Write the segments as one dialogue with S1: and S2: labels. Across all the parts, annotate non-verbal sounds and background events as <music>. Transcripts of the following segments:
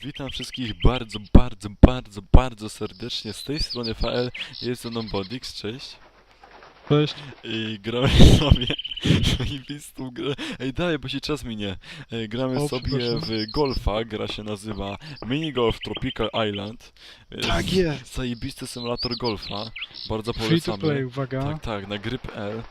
S1: Witam wszystkich bardzo, bardzo, bardzo, bardzo serdecznie. Z tej strony FL jest ze mną Bodix, cześć.
S2: Cześć.
S1: I gramy <laughs> sobie zajebistą grę. Ej, daj, bo się czas minie. Ej, gramy
S2: O,
S1: sobie
S2: przepraszam.
S1: w golfa. Gra się nazywa Mini Golf Tropical Island. Jest
S2: Tak jest.
S1: Zajebisty symulator golfa. Bardzo
S2: Free to
S1: polecamy.
S2: play, uwaga.
S1: Tak, tak, na gry.pl.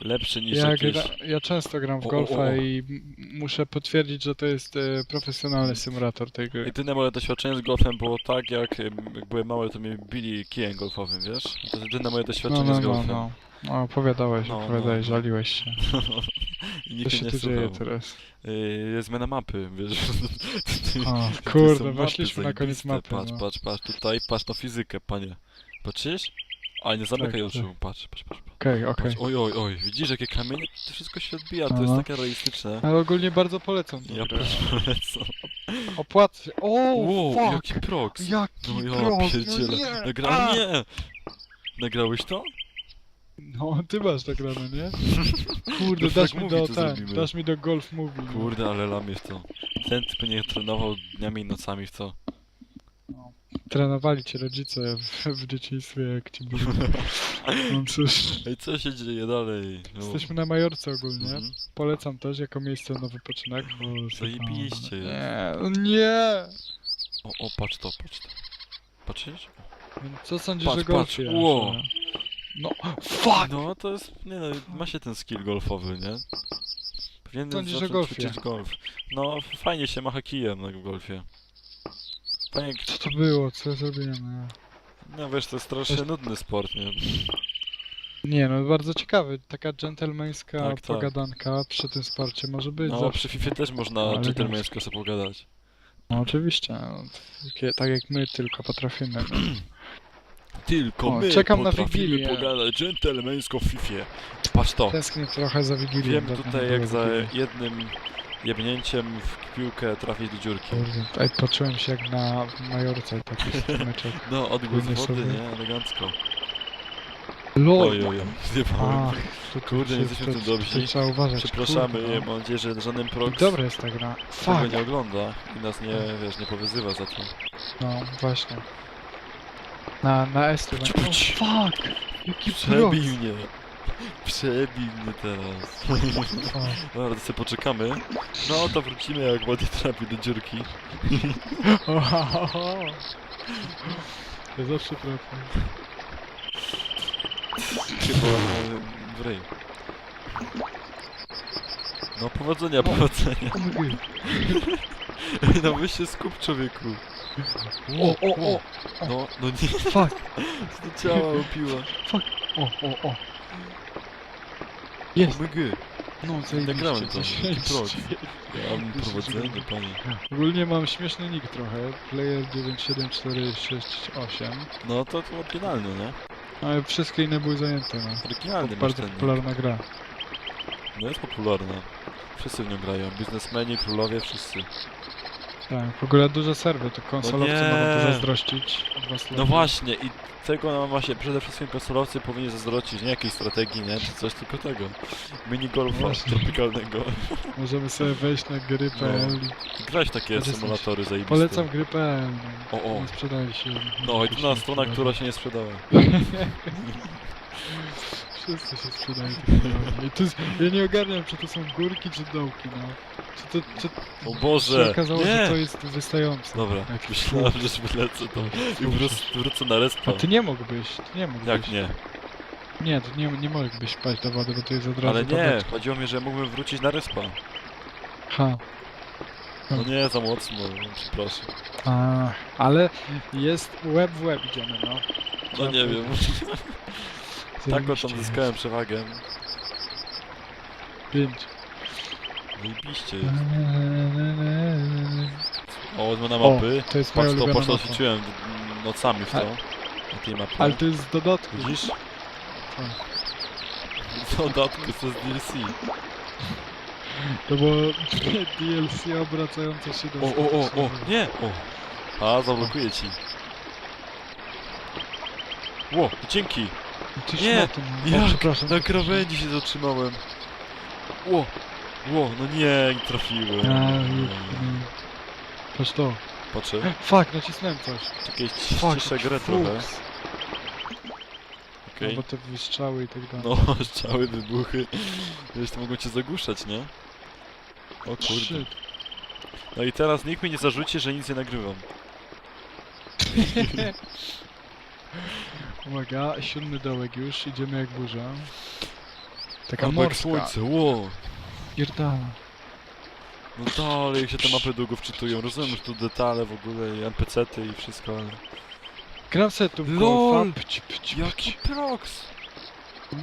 S1: Lepszy niż
S2: ja,
S1: jakieś...
S2: gra, ja często gram w
S1: O, o,
S2: golfa
S1: o, o.
S2: i muszę potwierdzić, że to jest e, profesjonalny symulator tej gry.
S1: Jedyne moje doświadczenie z golfem było tak, jak, jak byłem mały, to mnie bili kijem golfowym, wiesz? To jest jedyne moje
S2: No,
S1: doświadczenie
S2: no,
S1: z
S2: no,
S1: golfem.
S2: no. O, opowiadałeś,
S1: No,
S2: opowiadałeś,
S1: no, no.
S2: żaliłeś się. <laughs>
S1: I
S2: Co
S1: nikt
S2: się
S1: mnie
S2: tu
S1: nie
S2: dzieje teraz?
S1: Yy, Jest zmiana mapy, wiesz?
S2: O, <laughs> kurde, weszliśmy na koniec mapy.
S1: Patrz,
S2: no.
S1: patrz, patrz, tutaj, patrz na fizykę, panie. Patrzysz? A nie zamykaj
S2: Tak,
S1: oczu, patrz, patrz, patrz. patrz.
S2: Okej, okej.
S1: Patrz, oj, oj, oj, widzisz jakie kamienie? To wszystko się odbija, to
S2: No,
S1: jest
S2: no.
S1: takie realistyczne.
S2: Ale ogólnie bardzo polecam tą
S1: Ja
S2: grę.
S1: polecam.
S2: Opłat się. O,
S1: Wow,
S2: fuck!
S1: jaki proks!
S2: Jaki
S1: No ja pierdzielę.
S2: no nie!
S1: Nagrałem?
S2: A!
S1: Nie! Nagrałeś to?
S2: No, ty masz nagrane, nie? <laughs> Kurde,
S1: To
S2: dasz
S1: tak
S2: mi do
S1: to zrobimy.
S2: dasz mi do golf movie. no.
S1: Kurde, ale lamie w to. Ten typ nie trenował dniami i nocami w to.
S2: Trenowali cię rodzice w, w dzieciństwie, jak ci byli. <laughs> No cóż,
S1: Ej, co się dzieje dalej? No.
S2: jesteśmy na Majorce ogólnie.
S1: Mhm.
S2: Polecam też jako miejsce na wypoczynek, bo...
S1: Zajebiście jest.
S2: Nie, no nie!
S1: O, o, patrz to, patrz to. Patrzysz?
S2: Co sądzisz
S1: Patrz,
S2: golfie?
S1: patrz, ło.
S2: że- No, fuck!
S1: No, to jest, nie no, ma się ten skill golfowy, nie? Powinien
S2: Sądzisz o
S1: zacząć
S2: golfie?
S1: ćwiczyć golf. No, fajnie się macha kijem na golfie. Fajnie,
S2: Co to było? Co zrobiłem?
S1: no wiesz, to jest strasznie nudny sport, nie?
S2: Nie, no bardzo ciekawy. Taka dżentelmeńska
S1: Tak, tak.
S2: pogadanka przy tym sporcie może być
S1: No,
S2: zawsze.
S1: przy FIFA też można
S2: Ale
S1: dżentelmeńsko sobie pogadać.
S2: No oczywiście, no, takie, tak jak my tylko potrafimy. No. <clears throat>
S1: Tylko
S2: O,
S1: my
S2: czekam na
S1: potrafimy
S2: Wigilię.
S1: pogadać dżentelmeńsko w FIFA. Patrz to.
S2: Tęsknię trochę za Wigilią.
S1: Wiem
S2: dawno nie
S1: tutaj
S2: było
S1: jak za
S2: Wigilii.
S1: jednym jebnięciem w piłkę trafić do dziurki.
S2: Kurde, tutaj poczułem się jak na Majorce taki <laughs> meczek.
S1: No, odgłos
S2: Płynie
S1: wody,
S2: sobie.
S1: nie? Elegancko. Oj, oj, oj. Zjebałem.
S2: Ach, tu, tu,
S1: Kurde, nie jesteśmy
S2: tu-
S1: dobrzy.
S2: Trzeba uważać.
S1: Przepraszamy,
S2: kurde, no.
S1: mam nadzieję, że żaden prox
S2: Dobra jest ta gra.
S1: tego
S2: Fuck!
S1: nie ogląda i nas nie, wiesz, nie powyzywa za to.
S2: No, właśnie. Na, na S tu będzie-. O, fuck! Jaki
S1: Przebij
S2: proc.
S1: mnie! <laughs> Przebij mnie teraz.
S2: Fuck. <laughs>
S1: Dobra, to sobie poczekamy. No to wrócimy jak Wody trafi do dziurki.
S2: Ja zawsze trafię.
S1: Chyba e, w ryj. No powodzenia, powodzenia. <laughs> No weź się skup człowieku.
S2: O, o, o!
S1: No, no nie,
S2: Fuck!
S1: do ciała upiła.
S2: O, o, o! Jest!
S1: Mygy.
S2: No,
S1: Nagrałem
S2: zajebiście,
S1: to,
S2: zajebiście.
S1: taki proc. Ja mam prowadzenie, panie.
S2: Ogólnie mam śmieszny nick trochę. Player 97468.
S1: No to, to oryginalny, nie?
S2: Ale wszystkie inne były zajęte, no.
S1: Oryginalny masz
S2: Bardzo
S1: ten nick.
S2: popularna gra.
S1: No jest popularna. Wszyscy w nią grają. Biznesmeni, królowie, wszyscy.
S2: Tak, w ogóle duże serwy, to konsolowcy
S1: nie.
S2: mogą pozazdrościć od was
S1: No właśnie i tego nam właśnie przede wszystkim konsolowcy powinni zazdrościć, nie jakiejś strategii, nie? Czy coś tylko tego. Minigolfa
S2: Właśnie.
S1: tropikalnego.
S2: Możemy sobie wejść na gry.pl i
S1: Grać takie
S2: Polecam.
S1: symulatory zajebiste.
S2: Polecam gry.pl.
S1: O, o.
S2: Nie sprzedali się.
S1: No,
S2: Jakoś
S1: jedyna
S2: nie
S1: strona, która się nie sprzedała. <laughs>
S2: Wszyscy się naprawdę. I to jest, ja nie ogarniam, czy to są górki, czy dołki, no. Czy to, czy
S1: O
S2: się
S1: Boże!
S2: okazało,
S1: Nie!
S2: że to jest wystające.
S1: Dobra,
S2: Jaki
S1: myślałem, że wylecę to i wrócę, wrócę na.
S2: A ty nie mógłbyś, ty nie mógłbyś.
S1: Jak nie?
S2: Nie, ty nie, nie mógłbyś wpaść do wody, bo to jest od razu
S1: Ale nie,
S2: tabletka.
S1: chodziło mi, że mógłbym wrócić na respa.
S2: Ha.
S1: No nie, za mocno, przepraszam.
S2: A, ale jest web w web idziemy, no.
S1: No nie wiem. Taką tam zyskałem przewagę.
S2: jest. Pięć.
S1: Zajebiście jest. O, zmiana
S2: O,
S1: mapy.
S2: to jest moja
S1: Patrz to,
S2: ulubiona
S1: patrz to,
S2: mapa.
S1: ćwiczyłem d- nocami w to.
S2: Ale-
S1: Na tej mapie.
S2: Ale to jest z dodatku.
S1: Widzisz?
S2: Tak.
S1: W dodatku to jest DLC.
S2: To było <laughs> DLC obracające się do...
S1: O, o, o, o, nie! O. A, zablokuję ci. Ło, dzięki!
S2: Ty
S1: Nie,
S2: szmato, no. O,
S1: jak?
S2: przepraszam.
S1: Na krawędzi się zatrzymałem. Ło, ło, no nie, nie trafiłem.
S2: A. Patrz to.
S1: Patrzę.
S2: Fuck, nacisnąłem coś.
S1: Czekaj,
S2: Fuck,
S1: ciszę grę
S2: fuks.
S1: trochę.
S2: No
S1: Okej.
S2: bo te wystrzały i tak dalej.
S1: No, <laughs> strzały, wybuchy. Wiesz, to mogą cię zagłuszać, nie? O kurde.
S2: Shit.
S1: No i teraz nikt mi nie zarzuci, że nic nie nagrywam. <laughs>
S2: Uwaga, siódmy dołek już, idziemy jak burza. Taka
S1: Albo jak
S2: morska.
S1: słońce, ło!
S2: Pierdala.
S1: No dalej, jak się te mapy długo wczytują. Rozumiem, że tu detale w ogóle i NPC-ty i wszystko, ale...
S2: Gram se tu
S1: LOL!
S2: golfa. Pć, pć,
S1: Jaki
S2: pć.
S1: prox!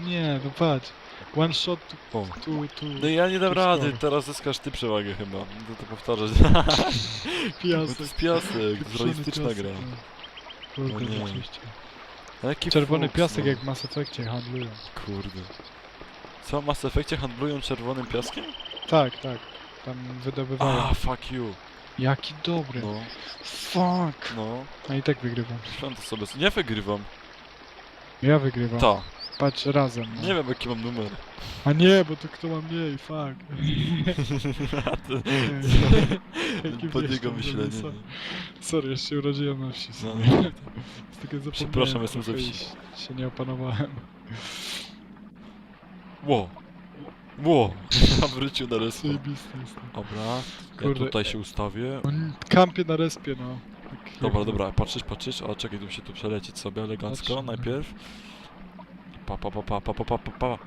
S2: Nie, no patrz. One shot tu,
S1: O.
S2: tu, tu.
S1: No ja nie dam rady, teraz zyskasz ty przewagę chyba. Będę to powtarzać. Bo to
S2: Piasek.
S1: jest piasek, to jest
S2: Pieprzony
S1: realistyczna
S2: piasek,
S1: gra.
S2: no.
S1: O
S2: Tylko
S1: nie.
S2: oczywiście.
S1: A jaki
S2: Czerwony
S1: fuks,
S2: piasek
S1: no.
S2: jak w Mass Effectie handlują.
S1: Kurde. Co, w Mass Effectie handlują czerwonym piaskiem?
S2: Tak, tak. Tam wydobywają.
S1: Ah, fuck you.
S2: Jaki dobry.
S1: No,
S2: Fuck.
S1: no.
S2: A i tak wygrywam.
S1: Świąt to sobie... Nie wygrywam.
S2: Ja wygrywam.
S1: Ta.
S2: Patrz razem. No.
S1: Nie wiem jaki mam numer.
S2: A nie, bo to kto ma mniej, fuck. <laughs> <laughs> Jaki
S1: Pod
S2: wiesz,
S1: jego
S2: tam
S1: myślenie.
S2: Sorry, jeszcze się urodziłem na wsi.
S1: No, <laughs> no.
S2: Zapomniałem
S1: Przepraszam, jestem ze
S2: trochę
S1: wsi.
S2: Się nie opanowałem.
S1: Ło. Ło. Wrócił na.
S2: Zajebisty jestem.
S1: Dobra. Ja
S2: Kurde.
S1: tutaj się ustawię.
S2: No, Kampię na respie, no. Tak
S1: Dobra,
S2: jak-
S1: dobra, patrzysz, patrzysz, a czekaj, tu się tu przelecieć sobie elegancko
S2: Patrzę.
S1: najpierw. Pa, pa, pa, pa, pa, pa, pa, pa, pa.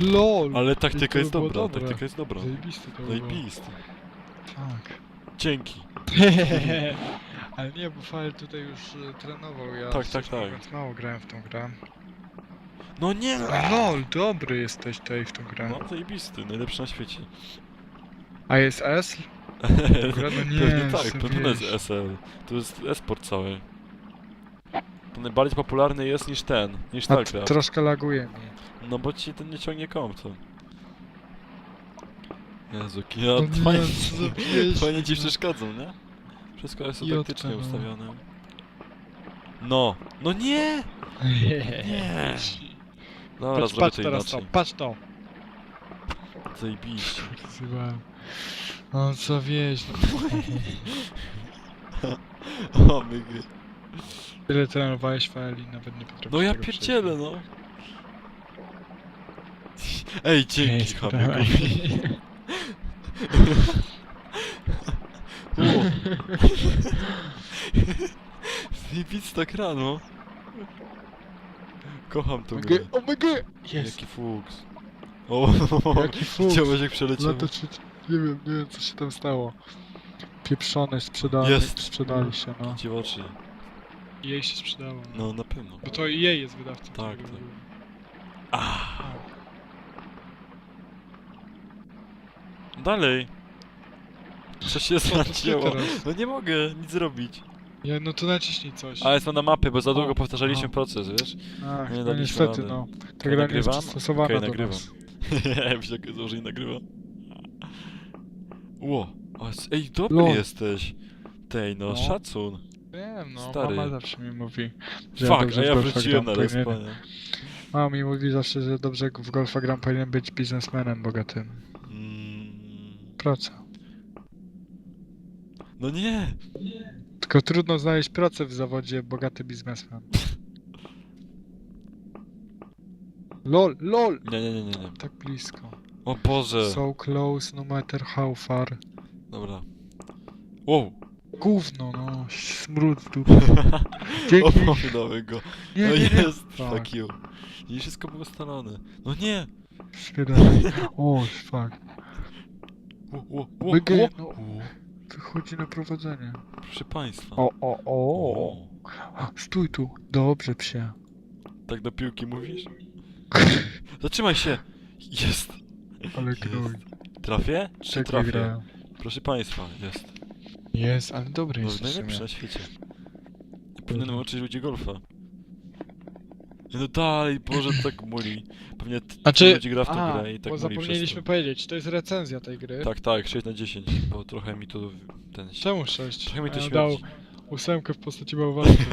S2: LOL!
S1: Ale taktyka jest dobra, taktyka jest dobra.
S2: Zajebisty to
S1: No
S2: było.
S1: pist.
S2: Tak.
S1: Dzięki. <laughs>
S2: Ale nie, bo Fire tutaj już e, trenował, ja
S1: Tak,
S2: szczerze
S1: tak, tak.
S2: mówiąc mało grałem w tą grę.
S1: No nie!
S2: LOL, dobry jesteś tutaj w tą grę.
S1: No zajebisty, najlepszy na świecie.
S2: A jest S? <laughs> Gra- no nie,
S1: Pewnie tak, pewnie to jest. SL. To jest esport cały. To najbardziej popularny jest niż ten, niż
S2: A t-
S1: StarCraft.
S2: troszkę laguje mi.
S1: No bo ci ten nie ciągnie komp, to. Jezu, ja
S2: No nie,
S1: fajnie,
S2: co za pieśń,
S1: fajnie ci
S2: no.
S1: przeszkadzą, nie? Wszystko jest taktycznie
S2: no.
S1: ustawione. No, no nie! <laughs> Nie! Dobra,
S2: Patrz,
S1: zrobię
S2: patrz
S1: to
S2: teraz to,
S1: inaczej.
S2: patrz to.
S1: Zajebiście.
S2: Zjebałem. O co wieś, no. <laughs>
S1: O, mygy.
S2: Tyle trenowałeś Faeli, nawet nie potrafisz
S1: No ja
S2: tego
S1: pierdzielę, no. Ej, dzięki,
S2: przejść.
S1: Hamyku. Zjebista gra, no. Kocham tą grę.
S2: Jest!
S1: Jaki fuks. O,
S2: Jaki fuks.
S1: Widziałeś jak przeleciał?
S2: Lato czy... Nie wiem, nie wiem co się tam stało. Pieprzone sprzedali,
S1: Jest.
S2: sprzedali się, no.
S1: Ci w oczy.
S2: Jej się sprzedało.
S1: No, na pewno.
S2: Bo to jej jest wydawcą.
S1: Tak,
S2: tego.
S1: tak. Ah. Dalej. Coś się
S2: Co to ty
S1: zacięło.
S2: teraz?
S1: No nie mogę nic zrobić.
S2: Nie, no to naciśnij coś.
S1: A jest to na mapie, bo za długo
S2: O,
S1: powtarzaliśmy
S2: o.
S1: proces, wiesz?
S2: Ach,
S1: nie
S2: no
S1: daliśmy
S2: niestety,
S1: rady.
S2: no. Ta gra nie jest
S1: nagrywam?
S2: przystosowana
S1: Okej,
S2: do
S1: nagrywam. <laughs>
S2: nas.
S1: Ja mi się założenie nagrywa. Ło, s- ej, dobry
S2: Lol.
S1: jesteś. Tej, no,
S2: No.
S1: szacun.
S2: Wiem, no,
S1: Stary.
S2: mama zawsze mi mówi, że
S1: Fuck,
S2: dobrze
S1: a
S2: w
S1: ja
S2: golfa
S1: wróciłem
S2: gram,
S1: na?
S2: Mama mi mówi zawsze, że dobrze w golfa gram powinien być biznesmenem bogatym.
S1: Mm,
S2: Praca.
S1: no nie!
S2: Tylko trudno znaleźć pracę w zawodzie bogaty biznesmen. LOL, LOL!
S1: Nie, nie, nie, nie, nie.
S2: Tak blisko.
S1: O Boże!
S2: So close, no matter how far.
S1: Dobra. Wow!
S2: Gówno, no, smród tu.
S1: O, <laughs>
S2: Dzięki.
S1: pomidamy go.
S2: Nie,
S1: No
S2: nie, nie.
S1: jest!
S2: Fuck.
S1: Fuck you. I wszystko było ustalone. No nie!
S2: Spierdalaj. <laughs> O, fuck.
S1: Ło.
S2: no.
S1: Ło.
S2: Wychodzi na prowadzenie.
S1: Proszę państwa.
S2: O, o, o. Stój tu. Dobrze, psie.
S1: Tak do piłki mówisz? <laughs> Zatrzymaj się! Jest!
S2: Ale gnój.
S1: Trafię? Czy
S2: Tak
S1: trafię? Proszę państwa, jest.
S2: Jest, ale dobry
S1: No,
S2: jest w
S1: najlepszy
S2: sumie.
S1: na świecie. Powinienem uczyć ludzi golfa. No dalej, Boże, tak <laughs> muli. Pewnie t-
S2: A czy...
S1: ludzi gra w tą
S2: A,
S1: grę i tak
S2: bo
S1: muli
S2: zapomnieliśmy
S1: przez
S2: powiedzieć, to jest recenzja tej gry.
S1: to. Tak, tak, 6 na 10, bo trochę mi to ten...
S2: Czemu 6?
S1: Trochę mi to
S2: ja dał
S1: śmierdzi.
S2: ósemkę w postaci bałwanki. <laughs>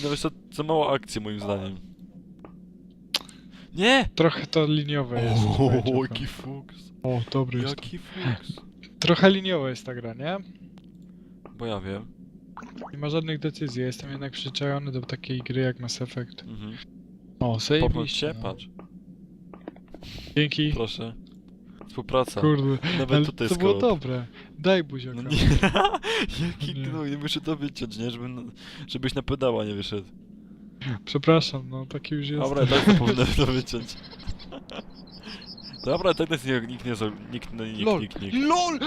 S1: I nawet za, za mało akcji moim zdaniem. Nie!
S2: Trochę to liniowe jest.
S1: O,
S2: to.
S1: jaki fuks.
S2: O, dobry jest.
S1: Jaki fuks.
S2: Trochę liniowa jest ta gra, nie?
S1: Bo ja wiem.
S2: Nie ma żadnych decyzji. Ja jestem jednak przyczajony do takiej gry jak Mass Effect.
S1: Mhm.
S2: O,
S1: Popchnąć
S2: zajebiście.
S1: cię?
S2: no.
S1: Patrz.
S2: Dzięki.
S1: Proszę. Współpraca.
S2: Kurde,
S1: Nawet
S2: ale
S1: tutaj
S2: to było dobre. Daj buziaka.
S1: No nie. <laughs> Jaki
S2: Nie.
S1: gnój, muszę to wyciąć, nie? Żeby, żebyś na pedała nie wyszedł.
S2: Przepraszam, no taki już jest.
S1: Dobra, tak <laughs> to powinno to wyciąć. Dobra, tak nas nie- nikt nie... zo- Nikt, no, nikt,
S2: LOL!
S1: nikt, nikt.
S2: LOL!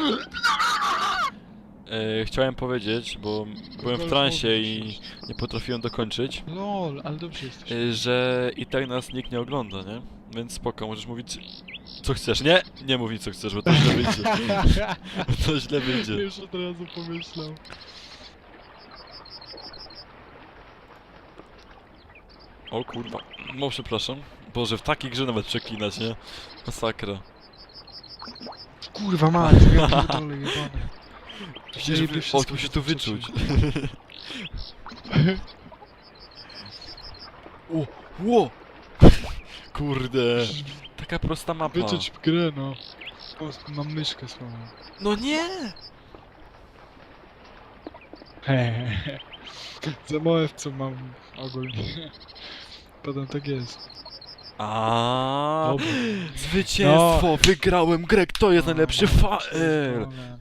S1: E, chciałem powiedzieć, bo byłem w transie i nie potrafiłem dokończyć,
S2: LOL, ale dobrze jesteś.
S1: e, że i tak nas nikt nie ogląda, nie? Więc spoko, możesz mówić co chcesz. Nie, nie mów nic co chcesz, bo to źle wyjdzie. Bo <laughs> to źle wyjdzie.
S2: Już od razu pomyślał.
S1: O kurwa. No przepraszam. Boże, w takiej grze nawet przeklinać, nie? Masakra.
S2: Kurwa mać, ja <laughs> pierdolę Zajebie
S1: wy... O,
S2: wszystko,
S1: to się
S2: co
S1: tu wyczuć. o, <laughs> ło! <laughs> Kurde. Taka prosta mapa.
S2: Wyczuć w grę, no. O, mam myszkę słabą.
S1: No nie!
S2: Za małe w co mam ogólnie. Potem tak jest.
S1: A,
S2: Dobra.
S1: Zwycięstwo! Wygrałem grę! Kto jest
S2: No,
S1: najlepszy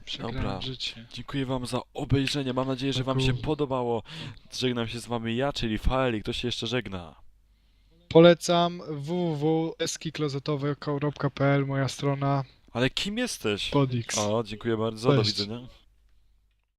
S2: Przegrałem
S1: Dobra.
S2: życie.
S1: Dziękuję wam za obejrzenie. Mam nadzieję, że
S2: O
S1: wam się podobało. Żegnam się z wami ja, czyli Fael i kto się jeszcze żegna.
S2: Polecam www.eskiklozetowe.pl moja strona
S1: Ale kim jesteś?
S2: Podix.
S1: O, dziękuję bardzo. Do
S2: Cześć.
S1: widzenia.